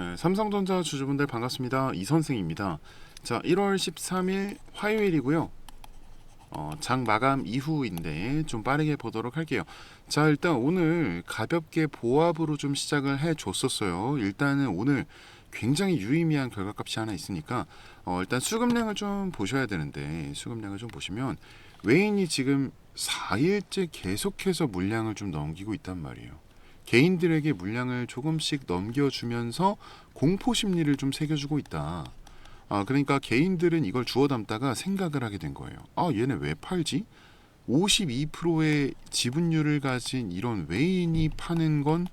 네, 삼성전자 주주분들 반갑습니다. 이 선생입니다. 자, 1월 13일 화요일이고요. 어, 장 마감 이후인데 좀 빠르게 보도록 할게요. 자, 일단 오늘 가볍게 보합으로 좀 시작을 해 줬었어요. 일단은 오늘 굉장히 유의미한 결과값이 하나 있으니까 어, 일단 수급량을 좀 보셔야 되는데 수급량을 좀 보시면 외인이 지금 4일째 계속해서 물량을 좀 넘기고 있단 말이에요. 개인들에게 물량을 조금씩 넘겨주면서 공포 심리를 좀 새겨주고 있다. 아, 그러니까 개인들은 이걸 주워 담다가 생각을 하게 된 거예요. 아, 얘네 왜 팔지? 52%의 지분율을 가진 이런 외인이 파는 건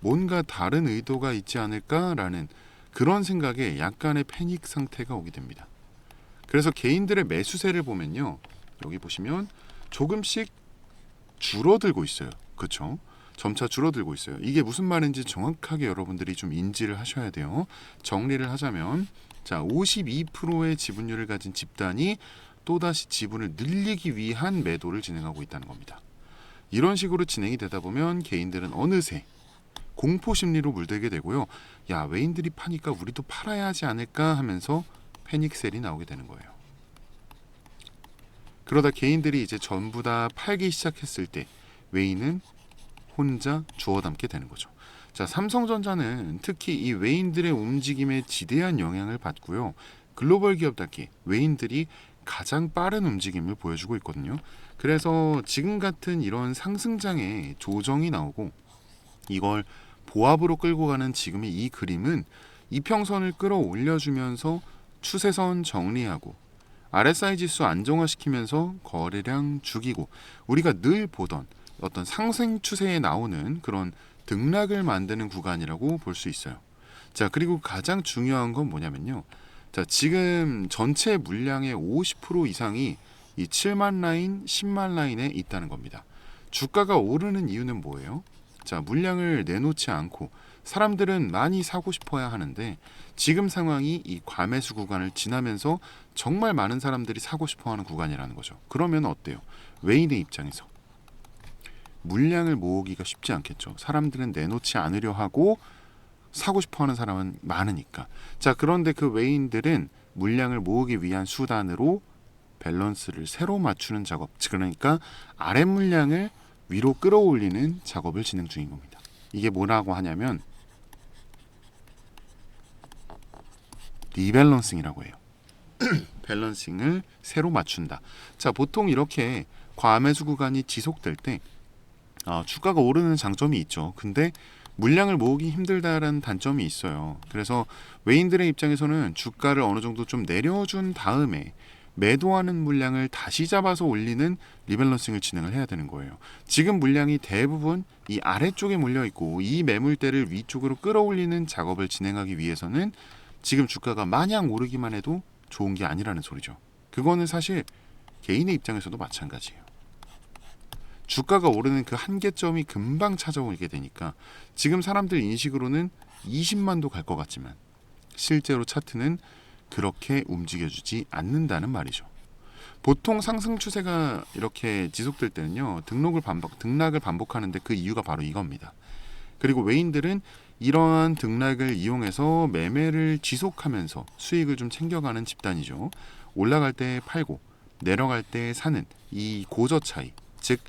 뭔가 다른 의도가 있지 않을까라는 그런 생각에 약간의 패닉 상태가 오게 됩니다. 그래서 개인들의 매수세를 보면요. 여기 보시면 조금씩 줄어들고 있어요. 그렇죠? 점차 줄어들고 있어요. 이게 무슨 말인지 정확하게 여러분들이 좀 인지를 하셔야 돼요. 정리를 하자면 자, 52%의 지분율을 가진 집단이 또다시 지분을 늘리기 위한 매도를 진행하고 있다는 겁니다. 이런 식으로 진행이 되다 보면 개인들은 어느새 공포 심리로 물들게 되고요. 야, 외인들이 파니까 우리도 팔아야 하지 않을까 하면서 패닉셀이 나오게 되는 거예요. 그러다 개인들이 이제 전부 다 팔기 시작했을 때 외인은 혼자 주워 담게 되는 거죠. 자, 삼성전자는 특히 이 외인들의 움직임에 지대한 영향을 받고요. 글로벌 기업답게 외인들이 가장 빠른 움직임을 보여주고 있거든요. 그래서 지금 같은 이런 상승장에 조정이 나오고 이걸 보합으로 끌고 가는 지금의 이 그림은 이평선을 끌어올려주면서 추세선 정리하고 RSI 지수 안정화시키면서 거래량 죽이고 우리가 늘 보던 어떤 상승 추세에 나오는 그런 등락을 만드는 구간이라고 볼 수 있어요. 자, 그리고 가장 중요한 건 뭐냐면요. 자, 지금 전체 물량의 50% 이상이 이 7만 라인, 10만 라인에 있다는 겁니다. 주가가 오르는 이유는 뭐예요? 자, 물량을 내놓지 않고 사람들은 많이 사고 싶어야 하는데 지금 상황이 이 과매수 구간을 지나면서 정말 많은 사람들이 사고 싶어 하는 구간이라는 거죠. 그러면 어때요? 외인의 입장에서 물량을 모으기가 쉽지 않겠죠. 사람들은 내놓지 않으려 하고 사고 싶어 하는 사람은 많으니까. 자, 그런데 그 외인들은 물량을 모으기 위한 수단으로 밸런스를 새로 맞추는 작업, 즉 그러니까 아래 물량을 위로 끌어올리는 작업을 진행 중인 겁니다. 이게 뭐라고 하냐면 리밸런싱이라고 해요. 밸런싱을 새로 맞춘다. 자, 보통 이렇게 과매수 구간이 지속될 때 어, 주가가 오르는 장점이 있죠. 근데 물량을 모으기 힘들다라는 단점이 있어요. 그래서 외인들의 입장에서는 주가를 어느 정도 좀 내려준 다음에 매도하는 물량을 다시 잡아서 올리는 리밸런싱을 진행을 해야 되는 거예요. 지금 물량이 대부분 이 아래쪽에 몰려 있고 이 매물대를 위쪽으로 끌어올리는 작업을 진행하기 위해서는 지금 주가가 마냥 오르기만 해도 좋은 게 아니라는 소리죠. 그거는 사실 개인의 입장에서도 마찬가지예요. 주가가 오르는 그 한계점이 금방 찾아오게 되니까 지금 사람들 인식으로는 20만도 갈 것 같지만 실제로 차트는 그렇게 움직여주지 않는다는 말이죠. 보통 상승 추세가 이렇게 지속될 때는요 등록을 반복 등락을 반복하는데 그 이유가 바로 이겁니다. 그리고 외인들은 이러한 등락을 이용해서 매매를 지속하면서 수익을 좀 챙겨가는 집단이죠. 올라갈 때 팔고 내려갈 때 사는 이 고저 차이, 즉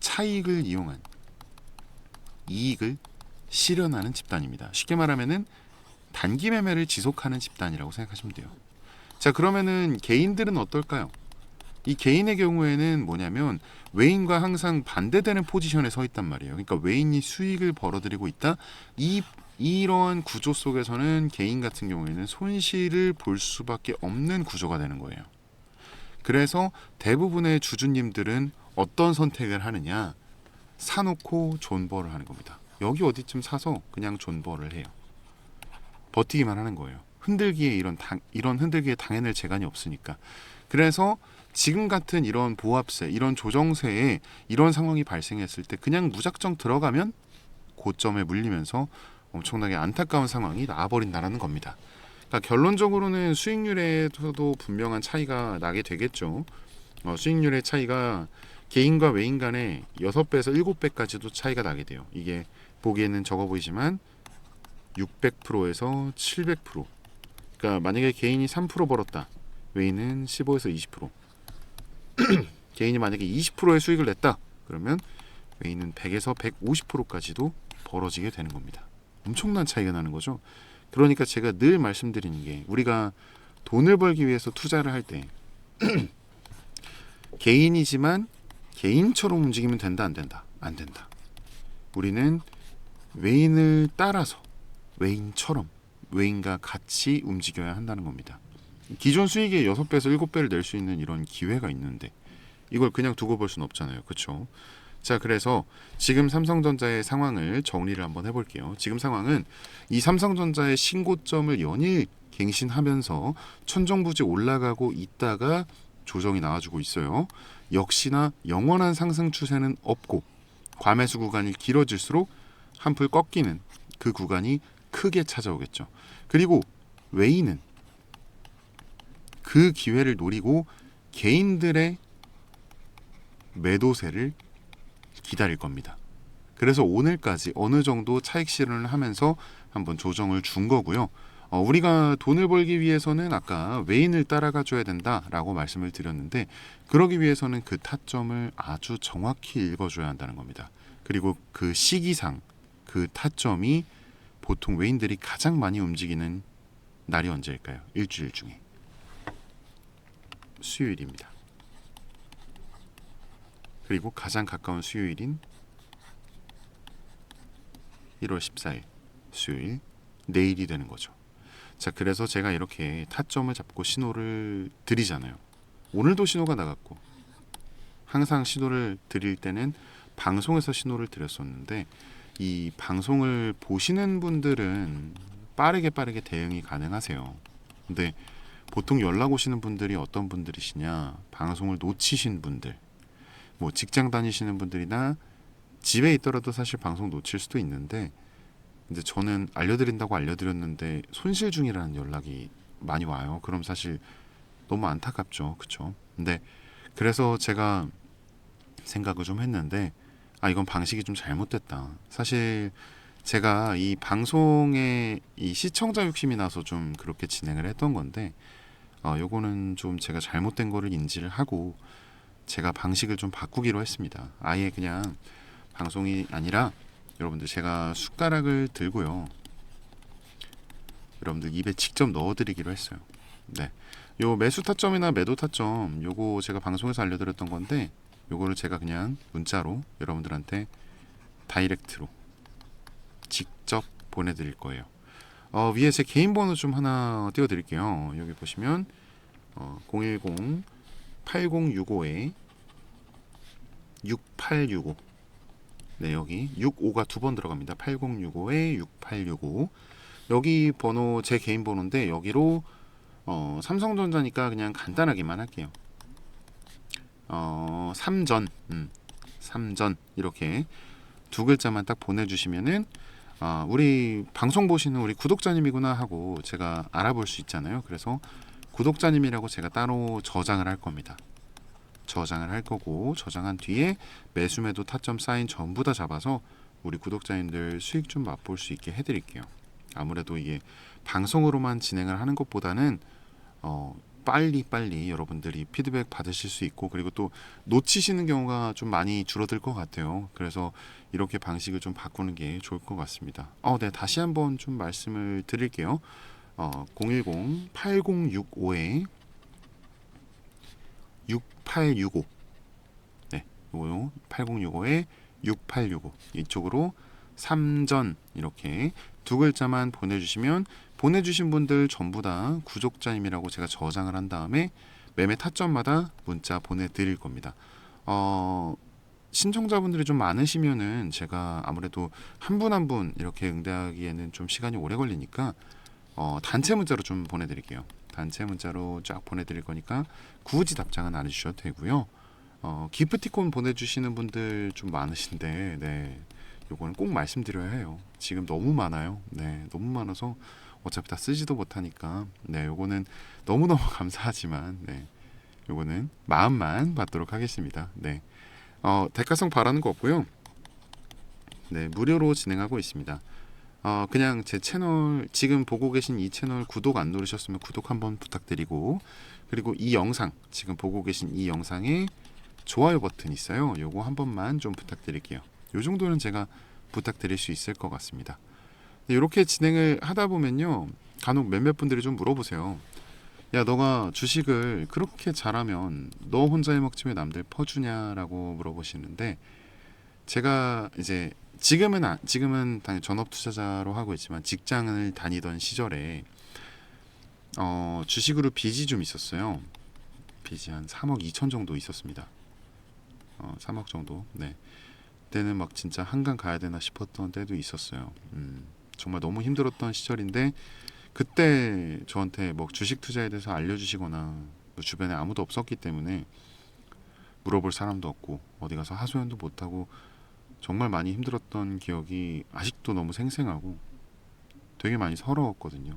차익을 이용한 이익을 실현하는 집단입니다. 쉽게 말하면은 단기 매매를 지속하는 집단이라고 생각하시면 돼요. 자, 그러면은 개인들은 어떨까요? 이 개인의 경우에는 뭐냐면 외인과 항상 반대되는 포지션에 서 있단 말이에요. 그러니까 외인이 수익을 벌어들이고 있다. 이 이러한 구조 속에서는 개인 같은 경우에는 손실을 볼 수밖에 없는 구조가 되는 거예요. 그래서 대부분의 주주님들은 어떤 선택을 하느냐? 사놓고 존버를 하는 겁니다. 여기 어디쯤 사서 그냥 존버를 해요. 버티기만 하는 거예요. 흔들기에 이런 당, 이런 흔들기에 당해낼 재간이 없으니까. 그래서 지금 같은 이런 보합세, 이런 조정세에 이런 상황이 발생했을 때 그냥 무작정 들어가면 고점에 물리면서 엄청나게 안타까운 상황이 나와버린다라는 겁니다. 그러니까 결론적으로는 수익률에서도 분명한 차이가 나게 되겠죠. 어, 수익률의 차이가 개인과 외인 간에 6배에서 7배까지도 차이가 나게 돼요. 이게 보기에는 적어 보이지만 600%에서 700%. 그러니까 만약에 개인이 3% 벌었다. 외인은 15에서 20%. 개인이 만약에 20%의 수익을 냈다. 그러면 외인은 100에서 150%까지도 벌어지게 되는 겁니다. 엄청난 차이가 나는 거죠. 그러니까 제가 늘 말씀드리는 게 우리가 돈을 벌기 위해서 투자를 할 때 개인이지만 개인처럼 움직이면 된다 안 된다 안 된다. 우리는 외인을 따라서 외인처럼 외인과 같이 움직여야 한다는 겁니다. 기존 수익의 6배에서 7배를 낼 수 있는 이런 기회가 있는데 이걸 그냥 두고 볼 수는 없잖아요. 그렇죠? 자, 그래서 지금 삼성전자의 상황을 정리를 한번 해볼게요. 지금 상황은 이 삼성전자의 신고점을 연일 갱신하면서 천정부지 올라가고 있다가 조정이 나와주고 있어요. 역시나 영원한 상승 추세는 없고 과매수 구간이 길어질수록 한풀 꺾이는 그 구간이 크게 찾아오겠죠. 그리고 외인은 그 기회를 노리고 개인들의 매도세를 기다릴 겁니다. 그래서 오늘까지 어느 정도 차익 실현을 하면서 한번 조정을 준 거고요. 어, 우리가 돈을 벌기 위해서는 아까 외인을 따라가 줘야 된다라고 말씀을 드렸는데 그러기 위해서는 그 타점을 아주 정확히 읽어줘야 한다는 겁니다. 그리고 그 시기상 그 타점이 보통 외인들이 가장 많이 움직이는 날이 언제일까요? 일주일 중에 수요일입니다. 그리고 가장 가까운 수요일인 1월 14일 수요일 내일이 되는 거죠. 자, 그래서 제가 이렇게 타점을 잡고 신호를 드리잖아요. 오늘도 신호가 나갔고 항상 신호를 드릴 때는 방송에서 신호를 드렸었는데 이 방송을 보시는 분들은 빠르게 빠르게 대응이 가능하세요. 근데 보통 연락 오시는 분들이 어떤 분들이시냐? 방송을 놓치신 분들. 뭐 직장 다니시는 분들이나 집에 있더라도 사실 방송 놓칠 수도 있는데 근데 저는 알려드린다고 알려드렸는데 손실 중이라는 연락이 많이 와요. 그럼 사실 너무 안타깝죠, 그쵸? 근데 그래서 제가 생각을 좀 했는데 아 이건 방식이 좀 잘못됐다. 사실 제가 이 방송에 이 시청자 욕심이 나서 좀 그렇게 진행을 했던 건데 어 요거는 좀 제가 잘못된 거를 인지를 하고 제가 방식을 좀 바꾸기로 했습니다. 아예 그냥 방송이 아니라 여러분들 제가 숟가락을 들고요. 여러분들 입에 직접 넣어드리기로 했어요. 네, 요 매수 타점이나 매도 타점 요거 제가 방송에서 알려드렸던 건데 요거를 제가 그냥 문자로 여러분들한테 다이렉트로 직접 보내드릴 거예요. 어, 위에 제 개인 번호 좀 하나 띄워드릴게요. 여기 보시면 어, 010 8065에 6865 네, 여기 65가 두 번 들어갑니다. 8065에 6865 여기 번호 제 개인 번호인데 여기로 어, 삼성전자니까 그냥 간단하게만 할게요. 어, 삼전, 음, 삼전 이렇게 두 글자만 딱 보내 주시면은 어, 우리 방송 보시는 우리 구독자님이구나 하고 제가 알아볼 수 있잖아요. 그래서 구독자님이라고 제가 따로 저장을 할 겁니다. 저장을 할 거고 저장한 뒤에 매수 매도 타점 사인 전부 다 잡아서 우리 구독자님들 수익 좀 맛볼 수 있게 해드릴게요. 아무래도 이게 방송으로만 진행을 하는 것보다는 어, 빨리 빨리 여러분들이 피드백 받으실 수 있고 그리고 또 놓치시는 경우가 좀 많이 줄어들 것 같아요. 그래서 이렇게 방식을 좀 바꾸는 게 좋을 것 같습니다. 어, 네 다시 한번 좀 말씀을 드릴게요. 어, 010 8065에 6865 네, 요거 8065에 6865 이쪽으로 3전 이렇게 두 글자만 보내주시면 보내주신 분들 전부 다 구독자님이라고 제가 저장을 한 다음에 매매 타점마다 문자 보내드릴 겁니다. 어, 신청자분들이 좀 많으시면은 제가 아무래도 한 분 한 분 이렇게 응대하기에는 좀 시간이 오래 걸리니까 어, 단체 문자로 좀 보내드릴게요. 단체 문자로 쫙 보내드릴 거니까 굳이 답장은 안 해주셔도 되고요. 어, 기프티콘 보내주시는 분들 좀 많으신데, 네, 요거는 꼭 말씀드려야 해요. 지금 너무 많아요. 네, 너무 많아서 어차피 다 쓰지도 못하니까, 네, 요거는 너무 너무 감사하지만, 네, 요거는 마음만 받도록 하겠습니다. 네, 어, 대가성 바라는 거 없고요. 네, 무료로 진행하고 있습니다. 어, 그냥 제 채널 지금 보고 계신 이 채널 구독 안 누르셨으면 구독 한번 부탁드리고 그리고 이 영상 지금 보고 계신 이 영상에 좋아요 버튼 있어요. 요거 한 번만 좀 부탁드릴게요. 요 정도는 제가 부탁드릴 수 있을 것 같습니다. 이렇게 진행을 하다 보면요. 간혹 몇몇 분들이 좀 물어보세요. 야, 너가 주식을 그렇게 잘하면 너 혼자 해먹지 왜 남들 퍼주냐라고 물어보시는데 제가 이제 지금은 아, 지금은 당연히 전업 투자자로 하고 있지만 직장을 다니던 시절에 어, 주식으로 빚이 좀 있었어요. 빚이 한 3억 2천 정도 있었습니다. 어, 3억 정도. 네. 그때는 막 진짜 한강 가야 되나 싶었던 때도 있었어요. 음, 정말 너무 힘들었던 시절인데 그때 저한테 뭐 주식 투자에 대해서 알려주시거나 뭐 주변에 아무도 없었기 때문에 물어볼 사람도 없고 어디 가서 하소연도 못하고 정말 많이 힘들었던 기억이 아직도 너무 생생하고 되게 많이 서러웠거든요.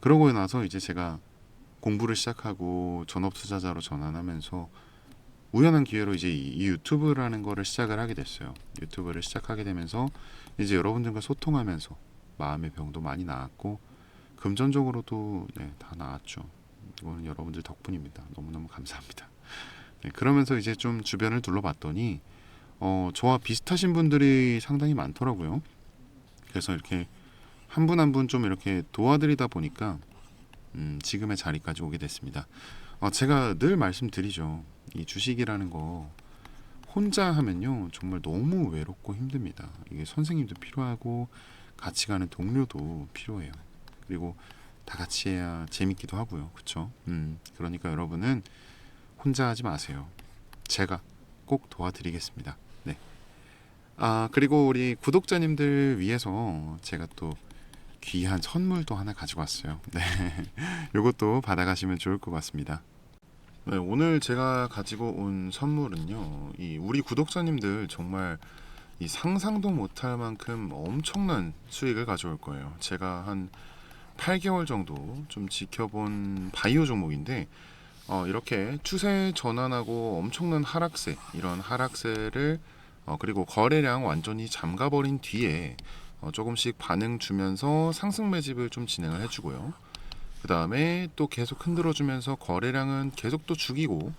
그러고 나서 이제 제가 공부를 시작하고 전업 투자자로 전환하면서 우연한 기회로 이제 이 이 유튜브라는 거를 시작을 하게 됐어요. 유튜브를 시작하게 되면서 이제 여러분들과 소통하면서 마음의 병도 많이 나았고 금전적으로도 네, 다 나았죠. 이거는 여러분들 덕분입니다. 너무너무 감사합니다. 네, 그러면서 이제 좀 주변을 둘러봤더니 어, 저와 비슷하신 분들이 상당히 많더라고요. 그래서 이렇게 한 분 한 분 좀 이렇게 도와드리다 보니까 음, 지금의 자리까지 오게 됐습니다. 어, 제가 늘 말씀드리죠. 이 주식이라는 거 혼자 하면요 정말 너무 외롭고 힘듭니다. 이게 선생님도 필요하고 같이 가는 동료도 필요해요. 그리고 다 같이 해야 재밌기도 하고요. 그렇죠? 음, 그러니까 여러분은 혼자 하지 마세요. 제가 꼭 도와드리겠습니다. 네. 아 그리고 우리 구독자님들 위해서 제가 또 귀한 선물도 하나 가지고 왔어요. 네, 요것도 받아가시면 좋을 것 같습니다. 네, 오늘 제가 가지고 온 선물은요. 이 우리 구독자님들 정말 이 상상도 못할 만큼 엄청난 수익을 가져올 거예요. 제가 한 8개월 정도 좀 지켜본 바이오 종목인데 어, 이렇게 추세 전환하고 엄청난 하락세 이런 하락세를 어, 그리고 거래량 완전히 잠가버린 뒤에 어, 조금씩 반응 주면서 상승 매집을 좀 진행을 해주고요. 그 다음에 또 계속 흔들어 주면서 거래량은 계속 또 죽이고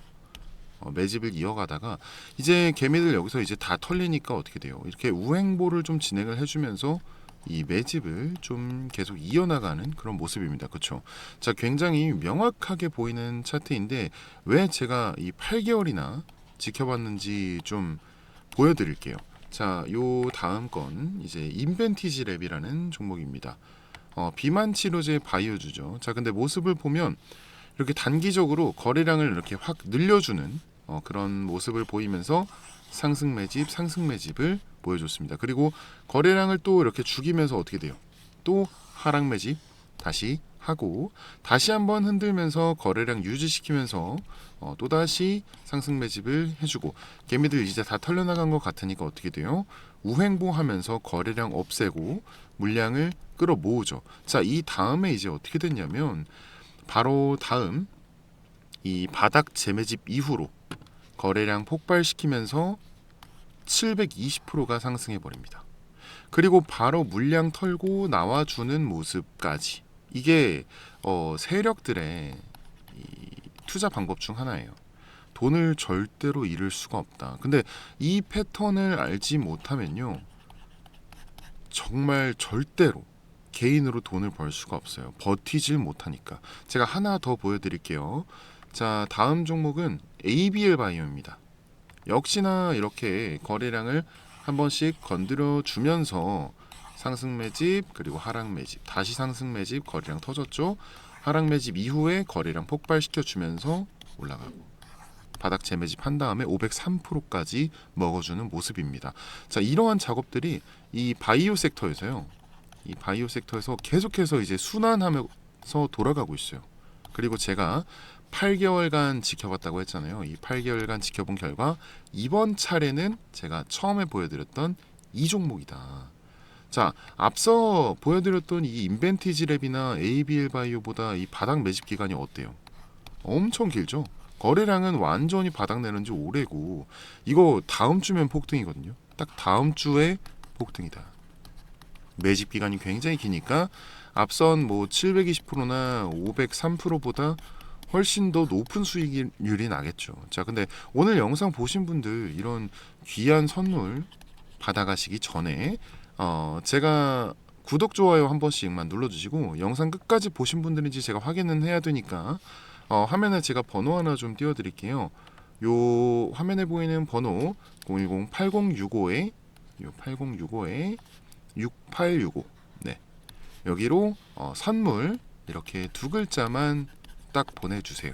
어, 매집을 이어가다가 이제 개미들 여기서 이제 다 털리니까 어떻게 돼요? 이렇게 우행보를 좀 진행을 해주면서 이 매집을 좀 계속 이어나가는 그런 모습입니다. 그렇죠? 자, 굉장히 명확하게 보이는 차트인데 왜 제가 이 8개월이나 지켜봤는지 좀 보여드릴게요. 자, 요 다음 건 이제 인벤티지 랩이라는 종목입니다. 어, 비만 치료제 바이오주죠. 자, 근데 모습을 보면 이렇게 단기적으로 거래량을 이렇게 확 늘려주는 어, 그런 모습을 보이면서 상승 매집, 상승 매집을 보여줬습니다. 그리고 거래량을 또 이렇게 죽이면서 어떻게 돼요? 또 하락 매집 다시 하고 다시 한번 흔들면서 거래량 유지시키면서 어, 또 다시 상승 매집을 해주고 개미들 이제 다 털려나간 것 같으니까 어떻게 돼요? 우행보하면서 거래량 없애고 물량을 끌어 모으죠. 자, 이 다음에 이제 어떻게 됐냐면 바로 다음 이 바닥 재매집 이후로 거래량 폭발시키면서 720%가 상승해 버립니다. 그리고 바로 물량 털고 나와주는 모습까지 이게 어, 세력들의 이 투자 방법 중 하나예요. 돈을 절대로 잃을 수가 없다. 근데 이 패턴을 알지 못하면요, 정말 절대로 개인으로 돈을 벌 수가 없어요. 버티질 못하니까. 제가 하나 더 보여드릴게요. 자, 다음 종목은 ABL 바이오입니다. 역시나 이렇게 거래량을 한 번씩 건드려 주면서 상승 매집 그리고 하락 매집 다시 상승 매집 거래량 터졌죠. 하락 매집 이후에 거래량 폭발시켜 주면서 올라가고 바닥 재매집 한 다음에 503%까지 먹어주는 모습입니다. 자 이러한 작업들이 이 바이오 섹터에서요. 이 바이오 섹터에서 계속해서 이제 순환하면서 돌아가고 있어요. 그리고 제가 8개월간 지켜봤다고 했잖아요. 이 8개월간 지켜본 결과 이번 차례는 제가 처음에 보여드렸던 이 종목이다. 자, 앞서 보여드렸던 이 인벤티지 랩이나 ABL 바이오보다 이 바닥 매집 기간이 어때요? 엄청 길죠. 거래량은 완전히 바닥 내는 지 오래고 이거 다음 주면 폭등이거든요. 딱 다음 주에 폭등이다. 매집 기간이 굉장히 기니까 앞선 뭐 720%나 503%보다 훨씬 더 높은 수익률이 나겠죠. 자, 근데 오늘 영상 보신 분들 이런 귀한 선물 받아가시기 전에 어, 제가 구독 좋아요 한 번씩만 눌러주시고 영상 끝까지 보신 분들인지 제가 확인은 해야 되니까 어, 화면에 제가 번호 하나 좀 띄워드릴게요. 요 화면에 보이는 번호 010-8065에 요 8065에 6865 네 여기로 어, 선물 이렇게 두 글자만 딱 보내주세요.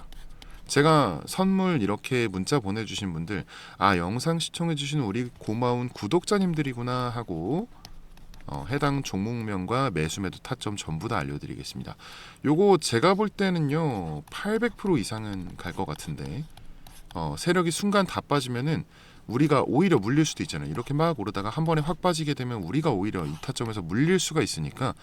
제가 선물 이렇게 문자 보내주신 분들 아 영상 시청해주신 우리 고마운 구독자님들이구나 하고 어, 해당 종목명과 매수 매도 타점 전부 다 알려드리겠습니다. 요거 제가 볼 때는요 800% 이상은 갈 것 같은데 어, 세력이 순간 다 빠지면은 우리가 오히려 물릴 수도 있잖아요. 이렇게 막 오르다가 한 번에 확 빠지게 되면 우리가 오히려 이 타점에서 물릴 수가 있으니까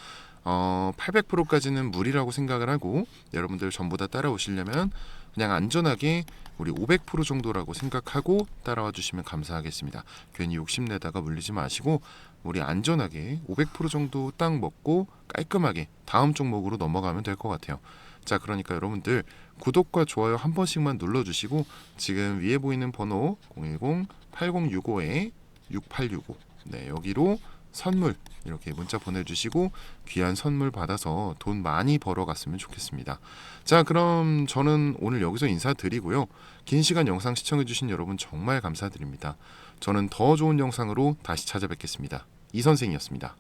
어, 800%까지는 무리라고 생각을 하고 여러분들 전부 다 따라오시려면 그냥 안전하게 우리 500% 정도라고 생각하고 따라와 주시면 감사하겠습니다. 괜히 욕심내다가 물리지 마시고 우리 안전하게 500% 정도 딱 먹고 깔끔하게 다음 종목으로 넘어가면 될 것 같아요. 자, 그러니까 여러분들 구독과 좋아요 한 번씩만 눌러주시고 지금 위에 보이는 번호 010-8065에 6865 네, 여기로 선물 이렇게 문자 보내주시고 귀한 선물 받아서 돈 많이 벌어갔으면 좋겠습니다. 자, 그럼 저는 오늘 여기서 인사드리고요. 긴 시간 영상 시청해주신 여러분 정말 감사드립니다. 저는 더 좋은 영상으로 다시 찾아뵙겠습니다. 이 선생이었습니다.